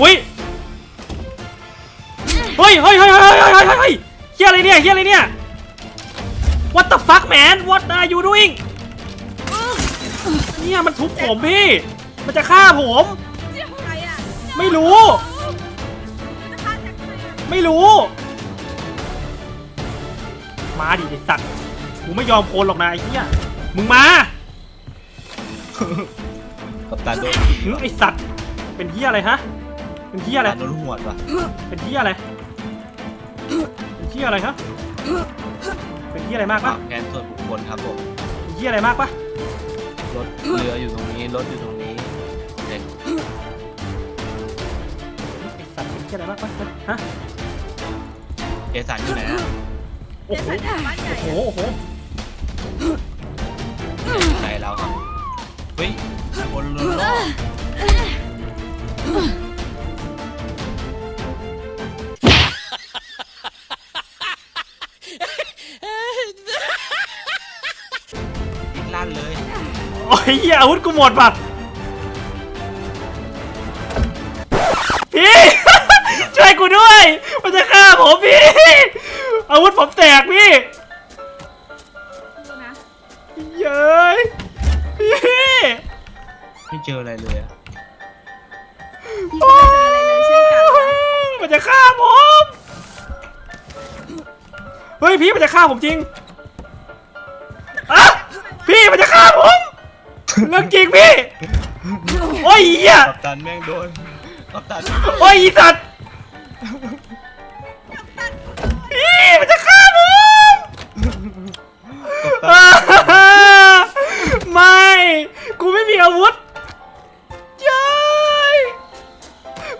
อุ้ยเฮ้ยเฮ้ยเฮ้ยเฮ้ยเฮ้ยเฮ้ยเฮ้ยเฮ้ยเฮียอะไรเนี่ยเฮียอะไรเนี่ย What the fuck man What are you doing เนี่ยมันทุบผมพี่ มันจะฆ่าผม ใครอะไม่รู้ จะฆ่าแจ็คทำไมอะไม่รู้ มาดิไอสัตว์กูไม่ยอมโคนหรอกนะไอ้เหี้ยมึงมากับตาโดนหึไอสัตว์เป็นเหี้ยอะไรฮะ เป็นเหี้ยอะไรตาโดนหัวดวะเป็นเหี้ยอะไร เป็นเหี้ยอะไรฮะเป็นเหี้ยอะไรมากปราปะบแค้นส่วนบุคคลครับผม เป็นเหี้ยอะไรมากปะรถเรืออยู่ตรงนี้ รถอยู่ตรงนี้เด็กไอสัตว์เป็นเหี้ยอะไรมากปะฮะ เอสันอยู่ไหนอะโอ้โหเดี๋ยวฉันบ้านใหญ่โอ้โหอะโอ้โหอยู่ไหนเราครับ เฮ้ยบนเรือ โอ้ยเหี้ยอาวุธกูหมดปะพี่ ช่วยกูด้วย มันจะฆ่าผมพี่ อาวุธผมแตกพี่ดูนะเย้ยพี่ไม่เจออะไรเลยอะพี่ก็ไม่เจออะไรเลยเช่นกันนะมันจะฆ่าผม เฮ้ยพี่มันจะฆ่าผมจริง เรื่องจริงพี่ โอ้ยเหี้ย กัปตันแม่งโดนกัปตันแม่งโดนโอ้ยอีสัตว์พี่มันจะฆ่าผมกัปตันอ่าไม่ กูไม่มีอาวุธเย้ย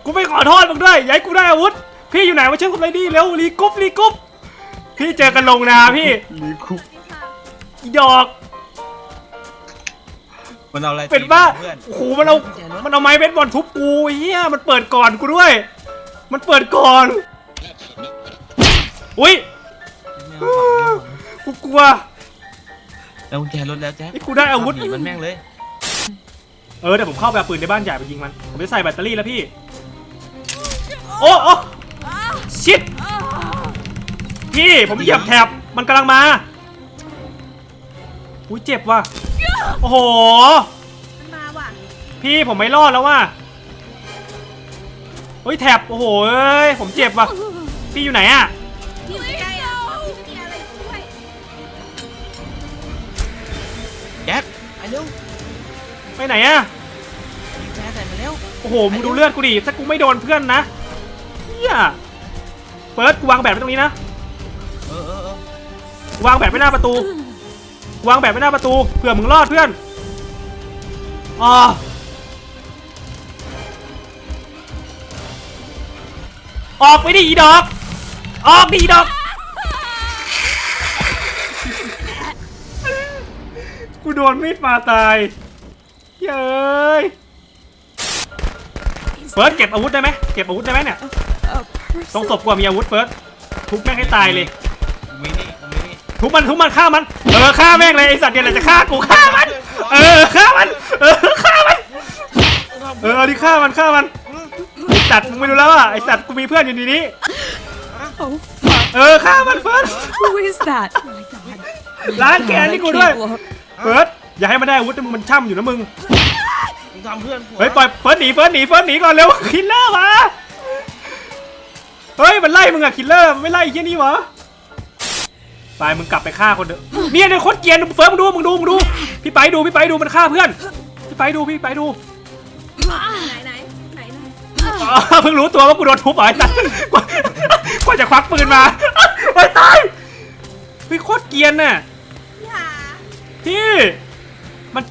กูไม่ขอโทษมึงด้วยอย่าให้กูได้อาวุธ พี่อยู่ไหนมาช่วยกูเลยดิเร็วรีกรุ๊ปรีกรุ๊ปพี่เจอกันลงนาพี่ลีคุกอีดอก มันเอาอะไรเป็นบ้าเพื่อนโอ้โหมันเอามันเอาไม้เบสบอลทุบกูไอ้เฮียมันเปิดก่อนกูด้วย มันเปิดก่อน อุ้ยไม่เอาหวังไม่เอาหวังกูกลัวแล้วกุญแจรถแล้วแจ๊คไอ้กูได้อาวุธ หนีมันแม่งเลยเออเดี๋ยวผมเข้าไปเอาปืนในบ้านใหญ่ไปยิงมัน ผมจะใส่แบตเตอรี่แล้วพี่ โอ้โอ้ชิดพี่ผมเหยียบแถบมันกำลังมาอุ้ยเจ็บว่ะ โอ้โห มันมาว่ะพี่ผมไม่รอดแล้วว่ะเฮ้ยแท็บโอ้โหเอ้ยผมเจ็บว่ะ พี่อยู่ไหนอะพี่อยู่ใกล้ๆอะพี่มีอะไรช่วยแจ๊คไปเร็วไปไหนอะยิงแจ๊คใส่มาเร็วโอ้โห มึงดูเลือดกูดิ ถ้ากูไม่โดนเพื่อนนะเฮียเฟิร์สกูวางแบตไว้ตรงนี้นะ เออเออเออวางแบตไว้หน้าประตู วางแบตไว้หน้าประตูเผื่อมึงรอดเพื่อนอ๋อออกไปดิอีดอก ออกดิอีดอก กูโดนมีดมาตายเย้ยเฟิร์สเก็บอาวุธได้ไหมเก็บอาวุธได้ไหมเนี่ยตรงศพกูอะมีอาวุธเฟิร์สทุบแม่งให้ตายเลยกูมีนี่กูมีนี่ ทุบมันทุบมันฆ่ามันเออฆ่าแม่งเลยไอสัตว์เนี่ยแหละจะฆ่ากูฆ่ามันเออฆ่ามันเออฆ่ามันเออเอาดิฆ่ามันฆ่ามันไอสัตว์มึงไม่รู้แล้วอะไอสัตว์กูมีเพื่อนอยู่ในนี้ Oh, fuck. เออฆ่ามันเฟิร์ส Who is that? Oh my god. ล้างแค้น I นี่กูด้วย can't look. เฟิร์สอย่าให้มันได้อาวุธนะมึงมันช่ำอยู่นะมึงมึงทำเพื่อนกูเฮ้ยปล่อยเฟิร์สหนีเฟิร์สหนีเฟิร์สหนีก่อนเร็วคิลเลอร์มาเฮ้ยมันไล่มึงอะคิลเลอร์มันไม่ไล่ไอ้เหี้ยนี่หวะ ไปมึงกลับไปฆ่าคนเถอะเนี่ยเนี่ยโคตรเกียนเฟิร์สมึงดูมึงดูมึงดูพี่ไปดูพี่ไปดูมันฆ่าเพื่อนพี่ไปดูพี่ไปดูไหนไหนไหนไหนอ๋อเพิ่งรู้ตัวว่ากูโดนทุบเหรอไอ้สัสกว่าจะควักปืนมาไอ้ตายพี่โคตรเกียนน่ะพี่าพี่มัน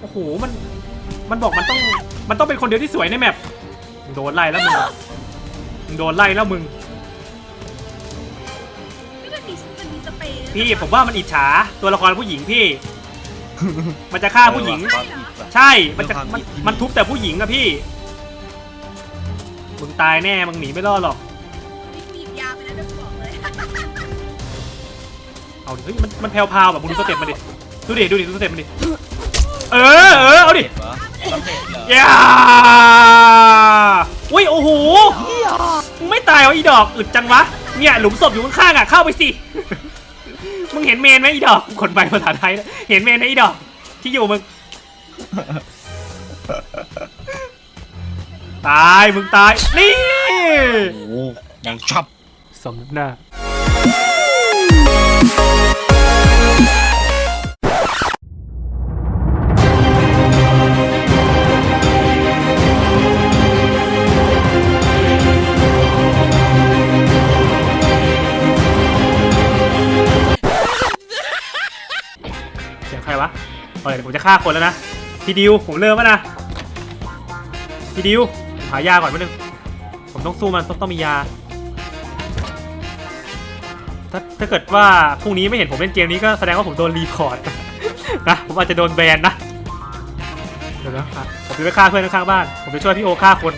โอ้โหมันมันบอกมันต้องมันต้องเป็นคนเดียวที่สวยในแมปมึงโดนไล่แล้วมึงมึงโดนไล่แล้วมึง พี่ผมว่ามันอิจฉาตัวละครผู้หญิงพี่ มันจะฆ่าผู้หญิง ความผิดว่ะใช่ มันจะมันมันทุบแต่ผู้หญิงอะพี่ มึงตายแน่ มึงหนีไม่รอดหรอก นี่กูหยิบยาไปแล้วเดี๋ยวกูบอกเลยเอาดิเฮ้ยมันมันแพรวๆแบบมึงดูสเต็ปมันดิ ดูดิ ดูดิ ดูสเต็ปมันดิ เออ เออ เอาดิเห็นปะสำเร็จเหรอ อย่าอุ้ย โอ้โหมึงไม่ตายเหรออีดอก อึดจังวะ เนี่ย หลุมศพอยู่ข้างๆอะเข้าไปสิ มึงเห็นเมนไหมอีดอกคนใบภาษาไทยนะเห็นเมนไหมอีดอก ที่อยู่มึง ตายมึงตาย นี่ โอ้โหยังชอบ สมน้ำหน้า เฮ้ยเดี๋ยวผมจะฆ่าคนแล้วนะ พี่ดิว ผมเริ่มแล้วนะ พี่ดิว หายาก่อนแป๊บนึง ผมต้องสู้มันต้องต้องมียา ถ้าถ้าเกิดว่าพรุ่งนี้ไม่เห็นผมเล่นเกมนี้ก็แสดงว่าผมโดนรีพอร์ตนะ ผมอาจจะโดนแบนนะ เดี๋ยวนะครับผมจะไปฆ่าเพื่อนข้างบ้าน ผมจะช่วยพี่โอฆ่าคน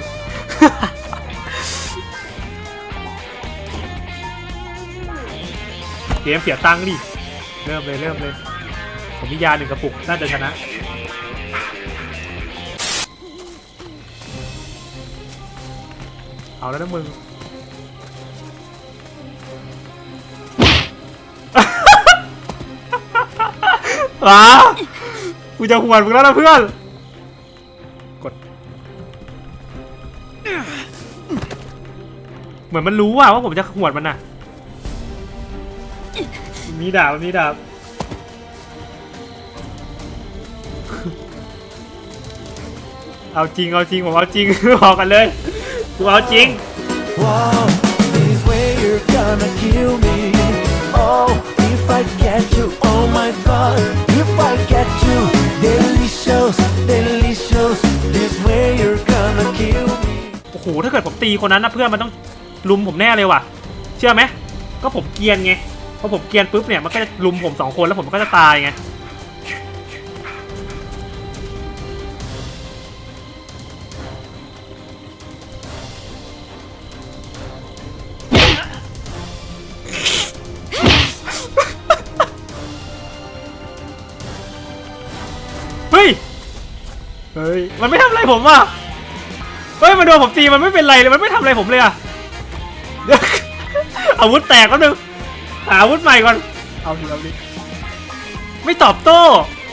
เกมเสียตังค์ดิ เริ่มเลยเริ่มเลย ผมมียาหนึ่งกระปุก น่าจะชนะ เอาแล้วนะมึงหรอกูจะหวนมึงแล้วนะเพื่อน กด เหมือนมันรู้อะว่าผมจะหวนมันน่ะ มีดาบมีดาบ เอาจริงเอาจริงผมเอาจริง บอกกันเลยกูเอาจริง Whoa, this way you're gonna kill me. Oh, if I get you, oh my god, if I get you, delicious, delicious. This way you're gonna kill me. โอ้โหถ้าเกิดผมตีคนนั้นนะเพื่อนมันต้องลุมผมแน่เลยว่ะ เชื่อไหมก็ผมเกรียนไงพอผมเกรียนปุ๊บเนี่ยมันก็จะลุมผมสองคนแล้วผมก็จะตายไง ยมันไม่ทำอะไรผมอะ เฮ้ย มันโดนผมตีมันไม่เป็นไรเลย มันไม่ทำอะไรผมเลยอะอาวุธแตกก็นึง หาอาวุธใหม่ก่อน เอาดิเอาดิไม่ตอบโต้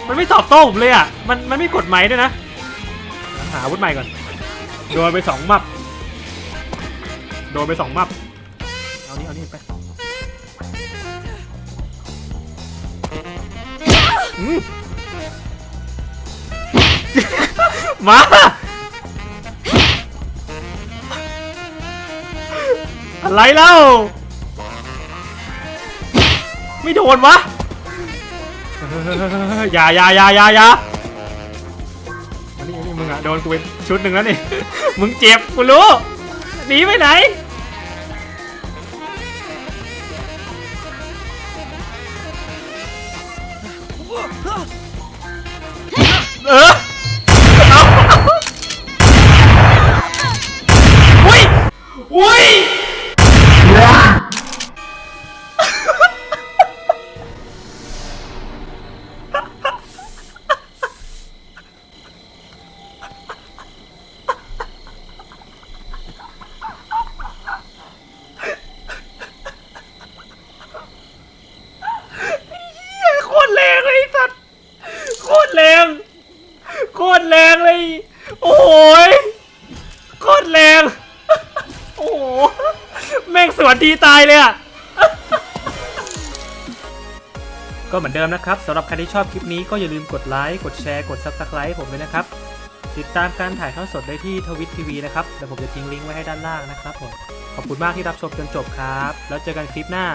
มันไม่ตอบโต้ผมเลยอะมันมันไม่กดไม้ด้วยนะ หาอาวุธใหม่ก่อน โดนไปสองมับ โดนไปสองมับ เอานี่เอานี่ไปอืม มา อะไรเล่า ไม่โดนวะอออย่าอย่าอย่าอย่าอย่าอันนี้อันนี้มึงอะโดนกูเป็นชุดหนึ่งแล้วนี่ มึงเจ็บกูรู้ หนีไปไหน เออ สวนทีตายเลยอะ ก็เหมือนเดิมนะครับสำหรับใครที่ชอบคลิปนี้ก็อย่าลืมกดไลค์ กดแชร์ กด Subscribe ผมด้วยนะครับ ติดตามการถ่ายทอดสดได้ที่ทวิตทีวีนะครับเดี๋ยวผมจะทิ้งลิงก์ไว้ให้ด้านล่างนะครับผม ขอบคุณมากที่รับชมจนจบครับ แล้วเจอกันคลิปหน้า